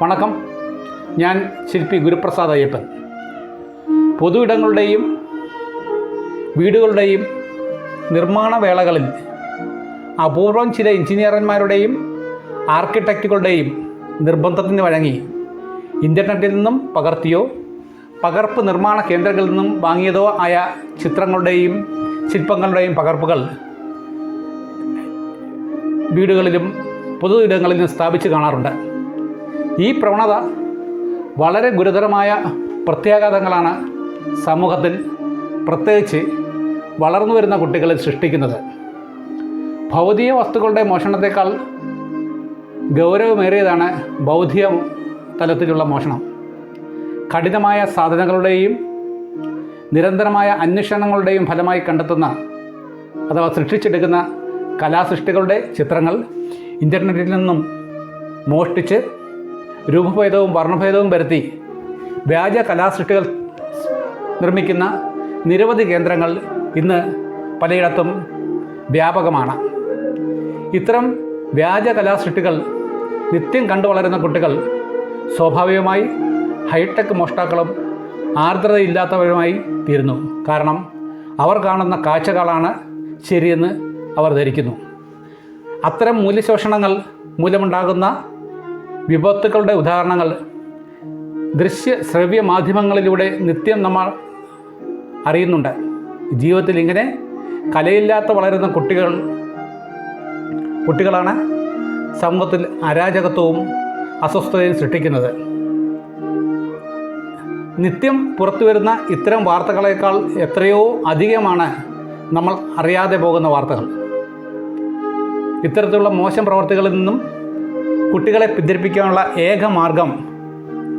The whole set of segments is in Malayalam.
വണക്കം. ഞാൻ ശില്പി ഗുരുപ്രസാദ് അയ്യപ്പൻ. പൊതു ഇടങ്ങളുടെയും വീടുകളുടെയും നിർമ്മാണ വേളകളിൽ അപൂർവം ചില എഞ്ചിനീയർമാരുടെയും ആർക്കിടെക്റ്റുകളുടെയും നിർബന്ധത്തിന് വഴങ്ങി ഇന്റർനെറ്റിൽ നിന്നും പകർത്തിയോ പകർപ്പ് നിർമ്മാണ കേന്ദ്രങ്ങളിൽ നിന്നും വാങ്ങിയതോ ആയ ചിത്രങ്ങളുടെയും ശില്പങ്ങളുടെയും പകർപ്പുകൾ വീടുകളിലും പൊതു ഇടങ്ങളിലും സ്ഥാപിച്ച് കാണാറുണ്ട്. ഈ പ്രവണത വളരെ ഗുരുതരമായ പ്രത്യാഘാതങ്ങളാണ് സമൂഹത്തിൽ പ്രത്യേകിച്ച് വളർന്നു വരുന്ന കുട്ടികളിൽ സൃഷ്ടിക്കുന്നത്. ഭൗതിക വസ്തുക്കളുടെ മോഷണത്തെക്കാൾ ഗൗരവമേറിയതാണ് ബൗദ്ധിക തലത്തിലുള്ള മോഷണം. കഠിനമായ സാധനങ്ങളുടെയും നിരന്തരമായ അന്വേഷണങ്ങളുടെയും ഫലമായി കണ്ടെത്തുന്ന അഥവാ സൃഷ്ടിച്ചെടുക്കുന്ന കലാസൃഷ്ടികളുടെ ചിത്രങ്ങൾ ഇന്റർനെറ്റിൽ നിന്നും മോഷ്ടിച്ച് രൂപഭേദവും വർണഭേദവും വരുത്തി വ്യാജ കലാസൃഷ്ടികൾ നിർമ്മിക്കുന്ന നിരവധി കേന്ദ്രങ്ങൾ ഇന്ന് പലയിടത്തും വ്യാപകമാണ്. ഇത്തരം വ്യാജ കലാസൃഷ്ടികൾ നിത്യം കണ്ടു വളരുന്ന കുട്ടികൾ സ്വാഭാവികമായി ഹൈടെക് മോഷ്ടാക്കളും ആർദ്രതയില്ലാത്തവരുമായി തീരുന്നു. കാരണം അവർ കാണുന്ന കാഴ്ചകളാണ് ശരിയെന്ന് അവർ ധരിക്കുന്നു. അത്തരം മൂല്യശോഷണങ്ങൾ മൂലമുണ്ടാകുന്ന വിപത്തുക്കളുടെ ഉദാഹരണങ്ങൾ. ദൃശ്യ ശ്രവ്യ മാധ്യമങ്ങളിലൂടെ നിത്യം നമ്മൾ അറിയുന്നുണ്ട്. ജീവിതത്തിൽ ഇങ്ങനെ കലയില്ലാത്ത വളരുന്ന കുട്ടികൾ കുട്ടികളാണ് സമൂഹത്തിൽ അരാജകത്വവും അസ്വസ്ഥതയും സൃഷ്ടിക്കുന്നത്. നിത്യം പുറത്തു വരുന്ന ഇത്തരം വാർത്തകളേക്കാൾ എത്രയോ അധികമാണ് നമ്മൾ അറിയാതെ പോകുന്ന വാർത്തകൾ. ഇത്തരത്തിലുള്ള മോശം പ്രവർത്തികളിൽ നിന്നും കുട്ടികളെ പിന്തിരിപ്പിക്കാനുള്ള ഏക മാർഗം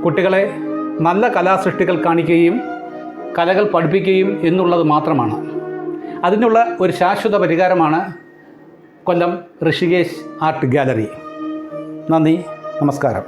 കുട്ടികളെ നല്ല കലാസൃഷ്ടികൾ കാണിക്കുകയും കലകൾ പഠിപ്പിക്കുകയും എന്നുള്ളത് മാത്രമാണ്. അതിനുള്ള ഒരു ശാശ്വത പരിഹാരമാണ് കൊല്ലം ഋഷികേശ് ആർട്ട് ഗാലറി. നന്ദി നമസ്കാരം.